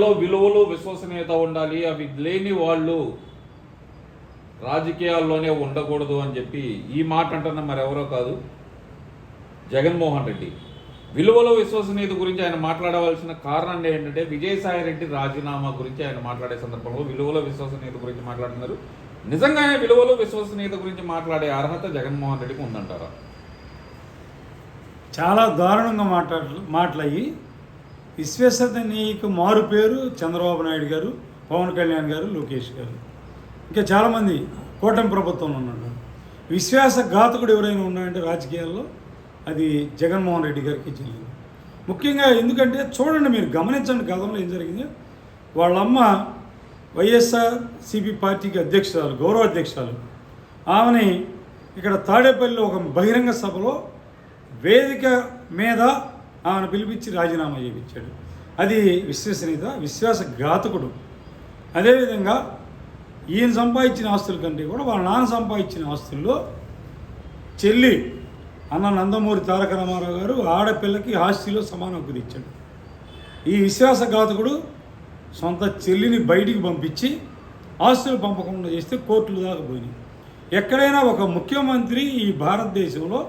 లో విలువలు విశ్వసనీయత ఉండాలి అవి లేని వాళ్ళు రాజకీయాల్లోనే ఉండకూడదు అని చెప్పి ఈ మాట అంటున్న మరెవరో కాదు జగన్మోహన్ రెడ్డి. విలువలు విశ్వసనీయత గురించి ఆయన మాట్లాడవలసిన కారణం ఏంటంటే విజయసాయి రెడ్డి రాజీనామా గురించి ఆయన మాట్లాడే సందర్భంలో విలువల విశ్వసనీయత గురించి మాట్లాడుతున్నారు. నిజంగానే విలువలు విశ్వసనీయత గురించి మాట్లాడే అర్హత జగన్మోహన్ రెడ్డికి ఉందంటారా? చాలా దారుణంగా మాట్లాడు మాట్లాడి విశ్వసనీయకు మారు పేరు చంద్రబాబు నాయుడు గారు పవన్ కళ్యాణ్ గారు లోకేష్ గారు. ఇంకా చాలామంది కూటమి ప్రభుత్వంలో ఉన్నారు. విశ్వాసఘాతకుడు ఎవరైనా ఉన్నాయంటే రాజకీయాల్లో అది జగన్మోహన్ రెడ్డి గారికి చెల్లింది ముఖ్యంగా ఎందుకంటే చూడండి మీరు గమనించండి గతంలో ఏం జరిగింది. వాళ్ళమ్మ వైఎస్ఆర్ సిపి పార్టీకి అధ్యక్షురాలు గౌరవ అధ్యక్షురాలు. ఆమెని ఇక్కడ తాడేపల్లిలో ఒక బహిరంగ సభలో వేదిక మీద ఆమెను పిలిపించి రాజీనామా చేయించాడు. అది విశ్వసనీయత విశ్వాసఘాతకుడు అదేవిధంగా ఈయన సంపాదించిన ఆస్తుల కంటే కూడా వాళ్ళ నాన్న సంపాదించిన ఆస్తుల్లో చెల్లి అన్న నందమూరి తారక రామారావు గారు ఆడపిల్లకి ఆస్తిలో సమాన హక్కులు ఇచ్చాడు. ఈ విశ్వాసఘాతకుడు సొంత చెల్లిని బయటికి పంపించి ఆస్తులు పంపకుండా చేస్తే కోర్టులు దాకా పోయినాయి. ఎక్కడైనా ఒక ముఖ్యమంత్రి ఈ భారతదేశంలో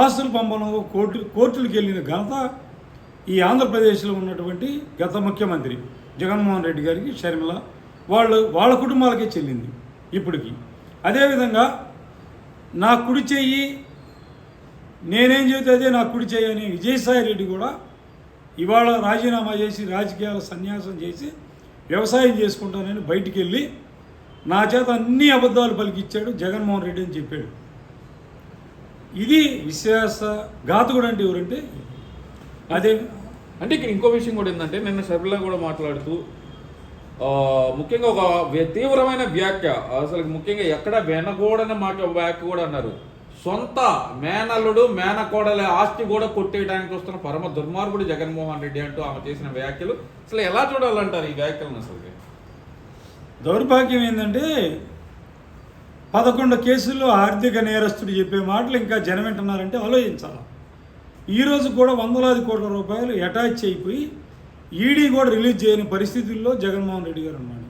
ఆస్తులు పంపడంలో కోర్టు కోర్టులకు వెళ్ళిన ఘనత ఈ ఆంధ్రప్రదేశ్లో ఉన్నటువంటి గత ముఖ్యమంత్రి జగన్మోహన్ రెడ్డి గారికి షర్మిల వాళ్ళు వాళ్ళ కుటుంబాలకే చెల్లింది ఇప్పటికి. అదేవిధంగా నా కుడి చెయ్యి నేనేం చెబితే అదే నా కుడి చెయ్యి అని విజయసాయి రెడ్డి కూడా ఇవాళ రాజీనామా చేసి రాజకీయాల సన్యాసం చేసి వ్యవసాయం చేసుకుంటానని బయటికి వెళ్ళి నా చేత అన్ని అబద్ధాలు పలికిచ్చాడు జగన్మోహన్ రెడ్డి అని చెప్పాడు. ఇది విశ్వాస ఘాతకుడు అంటే ఎవరంటే? అదే. అంటే ఇక్కడ ఇంకో విషయం కూడా ఏంటంటే నిన్న షర్మిల కూడా మాట్లాడుతూ ముఖ్యంగా ఒక తీవ్రమైన వ్యాఖ్య అసలు ముఖ్యంగా ఎక్కడ వినకూడని మాట వ్యాఖ్య కూడా అన్నారు. సొంత మేనల్లుడు మేనకోడల ఆస్తి కూడా కొట్టేయడానికి వస్తున్న పరమ దుర్మార్గుడు జగన్మోహన్ రెడ్డి అంటూ ఆమె చేసిన వ్యాఖ్యలు. అసలు ఎలా చూడాలంటారు ఈ వ్యాఖ్యలను అసలు దౌర్భాగ్యం ఏంటంటే పదకొండు కేసుల్లో ఆర్థిక నేరస్తుడు చెప్పే మాటలు ఇంకా జనం వింటున్నారంటే ఆలోచించాలి? ఈరోజు కూడా వందలాది కోట్ల రూపాయలు అటాచ్ అయిపోయి ఈడీ కూడా రిలీజ్ చేయని పరిస్థితుల్లో జగన్మోహన్ రెడ్డి గారు ఉన్నాడు.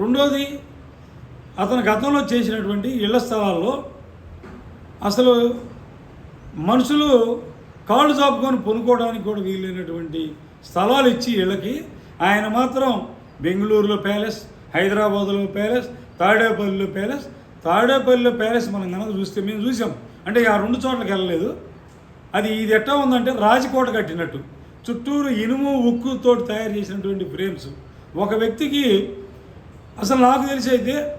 రెండోది అతను గతంలో చేసినటువంటి ఇళ్ళ స్థలాల్లో అసలు మనుషులు కాళ్ళు చాపుకొని పొనుకోవడానికి కూడా వీలైనటువంటి స్థలాలు ఇచ్చి ఇళ్ళకి ఆయన మాత్రం బెంగళూరులో ప్యాలెస్ హైదరాబాద్లో ప్యాలెస్ తాడేపల్లిలో ప్యాలెస్ తాడేపల్లిలో ప్యాలెస్ మనం కనుక చూస్తే మేము చూసాం. అంటే ఆ రెండు చోట్లకి వెళ్ళలేదు. అది ఇది ఎట్టా ఉందంటే రాజకోట కట్టినట్టు. చుట్టూరు ఇనుము ఉక్కుతో తయారు చేసినటువంటి ఫ్రేమ్స్. ఒక వ్యక్తికి అసలు నాకు తెలిసి అయితే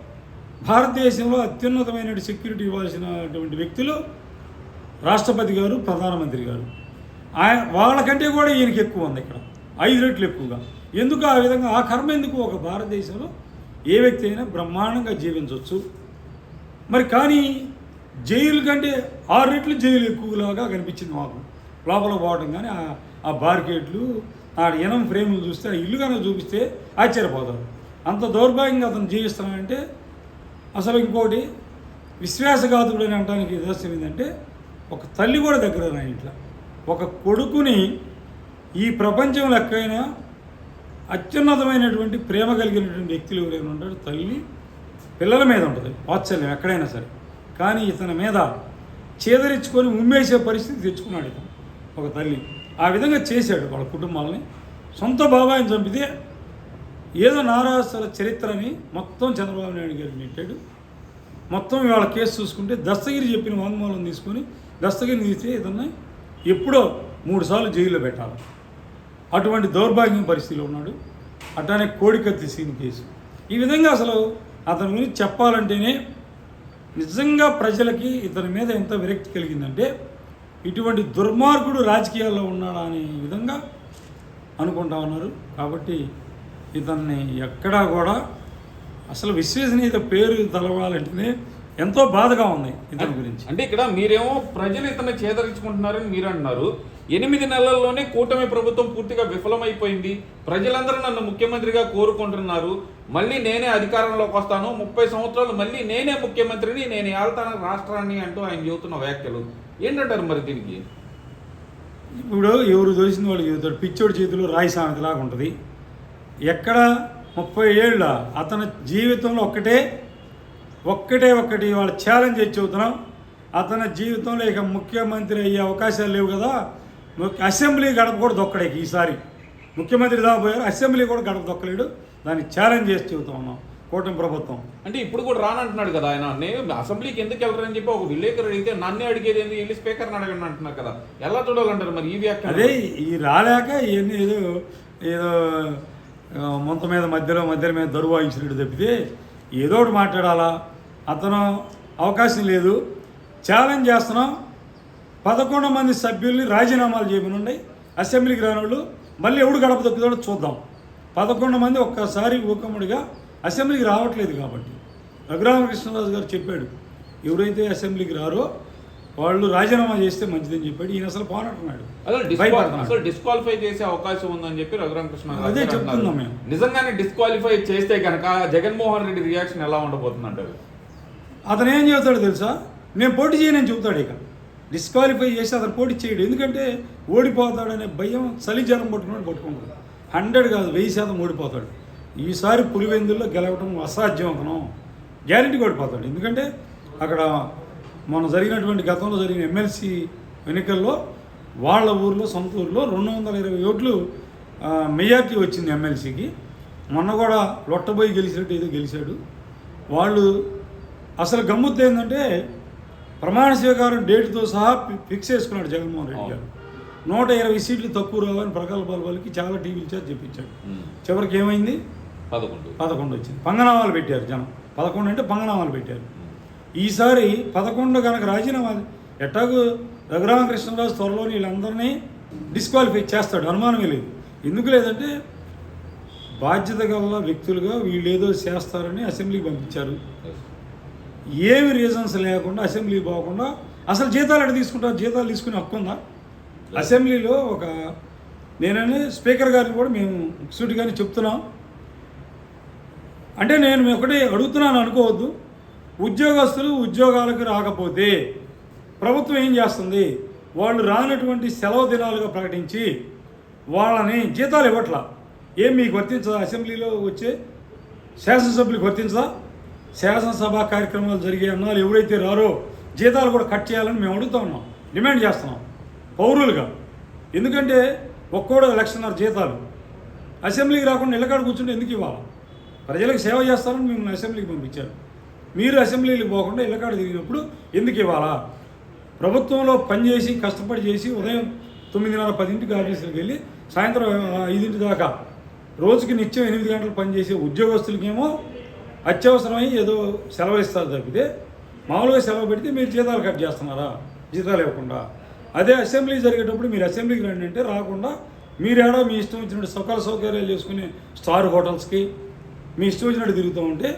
భారతదేశంలో అత్యున్నతమైన సెక్యూరిటీ ఇవ్వాల్సినటువంటి వ్యక్తులు రాష్ట్రపతి గారు ప్రధానమంత్రి గారు. ఆయన వాళ్ళకంటే కూడా ఈయనకి ఎక్కువ ఉంది ఇక్కడ. ఐదు రెట్లు ఎక్కువగా. ఎందుకు ఆ విధంగా? ఆ కర్మ ఎందుకు? ఒక భారతదేశంలో ఏ వ్యక్తి అయినా బ్రహ్మాండంగా జీవించవచ్చు. మరి కానీ జైలు కంటే ఆరు రెట్లు జైలు ఎక్కువలాగా కనిపించింది మాకు. లోపల పోవడం కానీ ఆ- బార్కేట్లు బార్కెట్లు ఆ ఇనం ఫ్రేములు చూస్తే ఆ ఇల్లు కనుక చూపిస్తే ఆశ్చర్యపోతారు. అంత దౌర్భాగ్యంగా అతను జీవిస్తున్నాడంటే అసలు ఇంకోటి విశ్వాసఘాతుడు అని అనడానికి నిదర్శనం ఏంటంటే ఒక తల్లి కూడా దగ్గర నా ఇంట్లో. ఒక కొడుకుని ఈ ప్రపంచం లెక్కైనా అత్యున్నతమైనటువంటి ప్రేమ కలిగినటువంటి వ్యక్తులు ఎవరైనా ఉంటారు తల్లి పిల్లల మీద ఉంటుంది వాత్సల్యం ఎక్కడైనా సరే. కానీ ఇతని మీద చేదరించుకొని ఉమ్మేసే పరిస్థితి తెచ్చుకున్నాడు ఇతను ఒక తల్లి. ఆ విధంగా చేశాడు వాళ్ళ కుటుంబాలని. సొంత బాబాయిని చంపితే ఏదో నారాసుల చరిత్రని మొత్తం చంద్రబాబు నాయుడు గారికి నెట్టాడు. మొత్తం ఇవాళ కేసు చూసుకుంటే దస్తగిరి చెప్పిన వాంగ్మూలం తీసుకొని దస్తగిరిని తీస్తే ఇతన్ని ఎప్పుడో మూడుసార్లు జైల్లో పెట్టాలి. అటువంటి దౌర్భాగ్యం పరిస్థితిలో ఉన్నాడు. అట్లానే కోడికత్తి సీన్ కేసు. ఈ విధంగా అసలు అతని గురించి చెప్పాలంటేనే నిజంగా ప్రజలకి ఇతని మీద ఎంత విరక్తి కలిగిందంటే ఇటువంటి దుర్మార్గుడు రాజకీయాల్లో ఉన్నాడా అనే విధంగా అనుకుంటా ఉన్నారు. కాబట్టి ఇతన్ని ఎక్కడా కూడా అసలు విశ్వసనీయత పేరు తలవాలంటేనే ఎంతో బాధగా ఉంది ఇతని గురించి. అంటే ఇక్కడ మీరేమో ప్రజలు ఇతన్ని చేదరించుకుంటున్నారని మీరు అంటున్నారు. ఎనిమిది నెలల్లోనే కూటమి ప్రభుత్వం పూర్తిగా విఫలమైపోయింది. ప్రజలందరూ నన్ను ముఖ్యమంత్రిగా కోరుకుంటున్నారు. మళ్ళీ నేనే అధికారంలోకి వస్తాను. ముప్పై సంవత్సరాలు మళ్ళీ నేనే ముఖ్యమంత్రిని నేను ఏళ్తాను రాష్ట్రాన్ని అంటూ ఆయన చెబుతున్న వ్యాఖ్యలు. ఏంటంటారు మరి దీనికి? ఇప్పుడు ఎవరు తెలిసిన వాళ్ళు చెబుతాడు పిచ్చోడి చేతిలో రాయి సామెతలాగా ఉంటుంది. ఎక్కడ ముప్పై ఏళ్ళ అతని జీవితంలో ఒక్కటే ఒక్కటే ఒక్కటి వాళ్ళ ఛాలెంజ్ చేసి చెబుతున్నాం? అతని జీవితంలో ఇక ముఖ్యమంత్రి అయ్యే అవకాశాలు లేవు కదా. అసెంబ్లీ గడప కూడా ఈసారి. ముఖ్యమంత్రి దాపోయారు అసెంబ్లీ కూడా గడప దొక్కలేడు. దాన్ని ఛాలెంజ్ చేసి చెబుతా ఉన్నాం కూటమి ప్రభుత్వం. అంటే ఇప్పుడు కూడా రానంటున్నాడు కదా ఆయన. నేను అసెంబ్లీకి ఎందుకు వెళ్ళరని చెప్పి ఒక విలేకరు అడిగితే నన్నే అడిగేది ఎందుకు వెళ్ళి స్పీకర్ని అడగండి అంటున్నారు కదా. ఎలా చూడాలంటారు మరి ఈ వ్యాఖ్య అదే ఈ రాలేక ఇవన్నీ ఏదో ఏదో ముంత మీద మధ్యలో మధ్యలో మీద దరువు వాయించినట్టు తప్పితే ఏదో ఒకటి మాట్లాడాలా? అతను అవకాశం లేదు. ఛాలెంజ్ చేస్తున్నాం. పదకొండు మంది సభ్యుల్ని రాజీనామాలు చేయమనుండి అసెంబ్లీకి రాని వాళ్ళు మళ్ళీ ఎవడు గడప దొక్కుతాడో చూద్దాం. పదకొండు మంది ఒక్కసారి ఊకముడిగా అసెంబ్లీకి రావట్లేదు కాబట్టి. రఘురామకృష్ణరాజు గారు చెప్పాడు ఎవరైతే అసెంబ్లీకి రారో వాళ్ళు రాజీనామా చేస్తే మంచిదని చెప్పాడు. ఈయన అసలు పోనట్టున్నాడు డిస్క్వాలిఫై చేసే అవకాశం ఉందని చెప్పి రఘురామకృష్ణ అదే. చెప్తున్నాం మేము. నిజంగానే డిస్క్వాలిఫై చేస్తే కనుక జగన్మోహన్ రెడ్డి రియాక్షన్ ఎలా ఉండబోతుంది అంటారు అతను ఏం చెబుతాడు తెలుసా? నేను పోటీ చేయనని చెబుతాడు ఇక. డిస్క్వాలిఫై చేసి అతను పోటీ చేయడు. ఎందుకంటే ఓడిపోతాడనే భయం చలి జ్వరం పట్టుకున్నాడు పట్టుకుంటాడు. హండ్రెడ్ కాదు వెయ్యి శాతం ఓడిపోతాడు. ఈసారి పులివెందుల్లో గెలవటం అసాధ్యం అతను. గ్యారెంటీ ఓడిపోతాడు. ఎందుకంటే అక్కడ మనం జరిగినటువంటి గతంలో జరిగిన ఎమ్మెల్సీ ఎన్నికల్లో వాళ్ళ ఊర్లో సొంత ఊర్లో రెండు వందల ఇరవై ఓట్లు మెజార్టీ వచ్చింది ఎమ్మెల్సీకి మొన్న కూడా లొట్టబోయి గెలిచినట్టు ఏదో గెలిచాడు. వాళ్ళు అసలు గమ్మత్తు ఏంటంటే ప్రమాణ స్వీకారం డేట్తో సహా ఫిక్స్ చేసుకున్నాడు జగన్మోహన్ రెడ్డి గారు. నూట ఇరవై సీట్లు తక్కువ రావని ప్రకల్పాల వాళ్ళకి చాలా టీవీలు చేసి చెప్పించాడు. చివరికి ఏమైంది? పదకొండు. పదకొండు వచ్చింది. పంగనామాలు పెట్టారు జనం. పదకొండు అంటే పంగనామాలు పెట్టారు. ఈసారి పదకొండు కనుక రాజీనామా ఎట్టాగు రఘురామకృష్ణరాజు త్వరలో వీళ్ళందరినీ డిస్క్వాలిఫై చేస్తాడు. అనుమానమే లేదు. ఎందుకు లేదంటే బాధ్యత గల వ్యక్తులుగా వీళ్ళు ఏదో చేస్తారని అసెంబ్లీకి పంపించారు. ఏమి రీజన్స్ లేకుండా అసెంబ్లీ పోకుండా అసలు జీతాలు ఎక్కడ తీసుకుంటారు జీతాలు తీసుకునే హక్కు ఉందా? అసెంబ్లీలో ఒక నేనని స్పీకర్ గారిని కూడా మేము సూటిగానే చెప్తున్నాం. అంటే నేను ఒకటి అడుగుతున్నాను అనుకోవద్దు. ఉద్యోగస్తులు ఉద్యోగాలకు రాకపోతే ప్రభుత్వం ఏం చేస్తుంది? వాళ్ళు రానటువంటి సెలవు దినాలుగా ప్రకటించి వాళ్ళని జీతాలు ఇవ్వట్లా. ఏం మీకు వర్తించదా? అసెంబ్లీలో వచ్చే శాసనసభ్యులకు వర్తించదా? శాసనసభ కార్యక్రమాలు జరిగే అన్నారు ఎవరైతే రారో జీతాలు కూడా కట్ చేయాలని మేము అడుగుతా ఉన్నాం. డిమాండ్ చేస్తున్నాం. పౌరులుగా. ఎందుకంటే ఒక్కోడు లక్షన్నర జీతాలు అసెంబ్లీకి రాకుండా ఇళ్ళకాడ కూర్చుంటే ఎందుకు ఇవ్వాలి? ప్రజలకు సేవ చేస్తారని మిమ్మల్ని అసెంబ్లీకి పంపించారు. మీరు అసెంబ్లీకి పోకుండా ఇళ్ళకాడ తిరిగినప్పుడు ఎందుకు ఇవ్వాలా? ప్రభుత్వంలో పనిచేసి కష్టపడి చేసి ఉదయం తొమ్మిదిన్నర పదింటికి ఆఫీసులకు వెళ్ళి సాయంత్రం ఐదింటి దాకా రోజుకి నిత్యం ఎనిమిది గంటలు పనిచేసే ఉద్యోగస్తులకేమో అత్యవసరమై ఏదో సెలవు ఇస్తారు తప్పితే మామూలుగా సెలవు పెడితే మీరు జీతాలు కట్ చేస్తున్నారా? జీతాలు ఇవ్వకుండా. అదే అసెంబ్లీ జరిగేటప్పుడు మీరు అసెంబ్లీకి రండి అంటే రాకుండా మీరేడో మీ ఇష్టం వచ్చినట్టు సౌకర్య సౌకర్యాలు చేసుకునే స్టార్ హోటల్స్కి మీ ఇష్టం వచ్చినట్టు తిరుగుతూ ఉంటే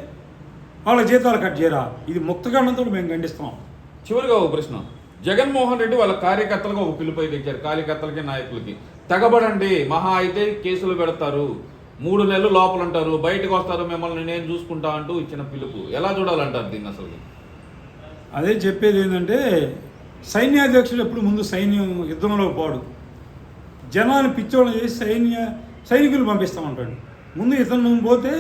వాళ్ళ జీతాలు కట్ చేయరా? ఇది ముక్తగండంతో మేము ఖండిస్తాం చివరిగా ఒక ప్రశ్న. జగన్మోహన్ రెడ్డి వాళ్ళ కార్యకర్తలకు ఒక పిలుపు అయితే ఇచ్చారు. కార్యకర్తలకి నాయకులకి. తెగబడండి మహా అయితే కేసులు పెడతారు. మూడు నెలలు లోపల ఉంటారు బయటకు వస్తారు మిమ్మల్ని నేను చూసుకుంటా అంటూ ఇచ్చిన పిలుపు. ఎలా చూడాలంటారు దీన్ని అసలు? అదే చెప్పేది ఏంటంటే సైన్యాధ్యక్షుడు ఎప్పుడు ముందు సైన్యం యుద్ధంలో పోడు. జనాన్ని పిచ్చోళ్ళని చేసి సైన్య సైనికులు పంపిస్తామంటాడు. ముందు ఇతను పోతే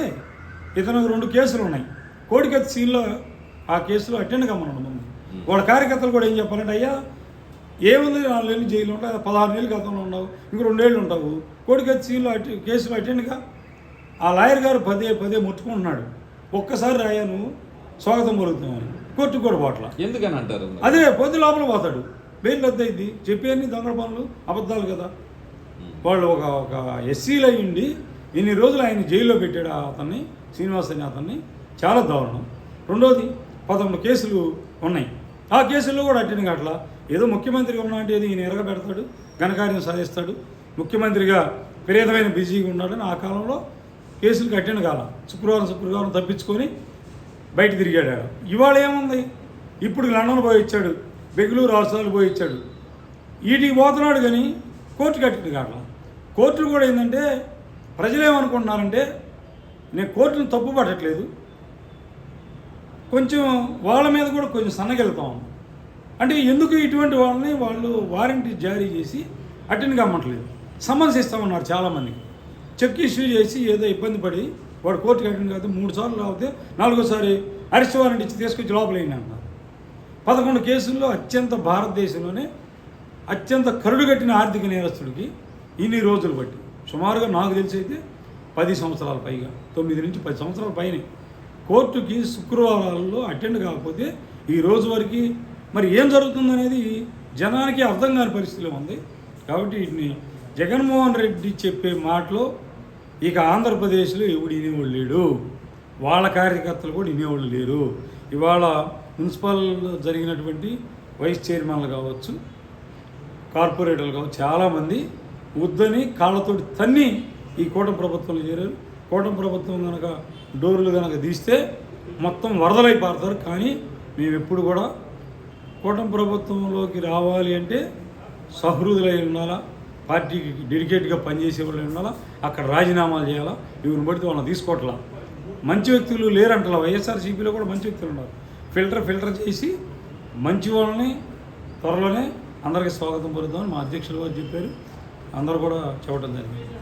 ఇతను రెండు కేసులు ఉన్నాయి. కోడికత్తి సీన్లో ఆ కేసులో అటెండ్ కమ్మన్నాడు ముందు. వాళ్ళ కార్యకర్తలు కూడా ఏం చెప్పాలంటే అయ్యా ఏముంది నాలుగు నెలలు జైలు ఉంటావు పదహారు నెలలు గతంలో ఉన్నావు ఇంక రెండేళ్ళు ఉంటావు. కోడికత్తి సీన్లో అటె కేసులో అటెండ్గా ఆ లాయర్ గారు పదే పదే ముట్టుకుంటున్నాడు. ఒక్కసారి రాయా నువ్వు స్వాగతం పలుకుతున్నావు కోర్టు కూడా పోట్ల. ఎందుకని అంటారు? అదే పోతే లోపల పోతాడు. బెయిల్ రద్దయింది. చెప్పేయన్ని దొంగల పనులు అబద్ధాలు కదా. వాళ్ళు ఒక ఒక ఎస్సీలు అయ్యిండి ఇన్ని రోజులు ఆయన జైల్లో పెట్టాడు ఆ అతన్ని శ్రీనివాస్ అనే అతన్ని. చాలా దారుణం. రెండోది పదకొండు కేసులు ఉన్నాయి. ఆ కేసుల్లో కూడా అట్టని అట్లా ఏదో ముఖ్యమంత్రిగా ఉన్నా అంటే ఏదో ఈయన ఎరగబెడతాడు ఘనకార్యం సాధిస్తాడు. ముఖ్యమంత్రిగా విపరీతమైన బిజీగా ఉన్నాడని ఆ కాలంలో కేసులు కట్టిన కాల శుక్రవారం శుక్రవారం తప్పించుకొని బయట తిరిగాడు ఆడ. ఇవాళ ఏముంది? ఇప్పుడు లండన్ పోయి ఇచ్చాడు బెంగళూరు రాష్ట్రాలు పోయి ఇచ్చాడు వీటికి పోతున్నాడు కానీ కోర్టు కట్టింది కావట్లా కోర్టులు కూడా ఏంటంటే ప్రజలు ఏమనుకుంటున్నారంటే నేను కోర్టును తప్పు పట్టట్లేదు. కొంచెం వాళ్ళ మీద కూడా కొంచెం సన్నగిలుతాం అంటే ఎందుకు ఇటువంటి వాళ్ళని వాళ్ళు వారంటీ జారీ చేసి అటెండ్ కమ్మట్లేదు సమన్స్ ఇస్తామన్నారు చాలామందికి చెక్ ఇష్యూ చేసి ఏదో ఇబ్బంది పడి వాడు కోర్టుకి అటెండ్ కాదు మూడు సార్లు రాకపోతే నాలుగోసారి అరెస్ట్ వారెంట్ ఇచ్చి తీసుకొచ్చి లోపల అన్నారు పదకొండు కేసుల్లో అత్యంత భారతదేశంలోనే అత్యంత కరుడుగట్టిన ఆర్థిక నేరస్తుడికి ఇన్ని రోజులు బట్టి సుమారుగా నాకు తెలిసి అయితే పది సంవత్సరాల పైగా తొమ్మిది నుంచి పది సంవత్సరాల పైనే. కోర్టుకి శుక్రవారాల్లో అటెండ్ కాకపోతే ఈ రోజు వరకు మరి ఏం జరుగుతుందనేది జనానికి అర్థం కాని పరిస్థితిలో ఉంది. కాబట్టి వీటిని జగన్మోహన్ రెడ్డి చెప్పే మాటలో ఇక ఆంధ్రప్రదేశ్లో ఎవడు వినేవాళ్ళు లేడు. వాళ్ళ కార్యకర్తలు కూడా వినేవాళ్ళు లేరు. ఇవాళ మున్సిపల్ జరిగినటువంటి వైస్ చైర్మన్లు కావచ్చు కార్పొరేటర్లు కావచ్చు చాలామంది వద్దని కాళ్ళతోటి తన్ని ఈ కూటమి ప్రభుత్వంలో చేరారు. కూటమి ప్రభుత్వం కనుక డోర్లు కనుక తీస్తే మొత్తం వరదలై పారుతారు. కానీ మేము ఎప్పుడు కూడా కూటమి ప్రభుత్వంలోకి రావాలి అంటే సహృదులై ఉండాలా? పార్టీకి డెడికేట్గా పనిచేసే వాళ్ళు ఉండాలా? అక్కడ రాజీనామాలు చేయాలా? ఇవన్నీ బట్టి వాళ్ళని తీసుకోవట్లా. మంచి వ్యక్తులు లేరంటలా వైఎస్ఆర్సీపీలో కూడా మంచి వ్యక్తులు ఉన్నారు. ఫిల్టర్ ఫిల్టర్ చేసి మంచి వాళ్ళని త్వరలోనే అందరికీ స్వాగతం పలుకుతామని మా అధ్యక్షులు గారు చెప్పారు. అందరూ కూడా చెప్పడం జరిగింది.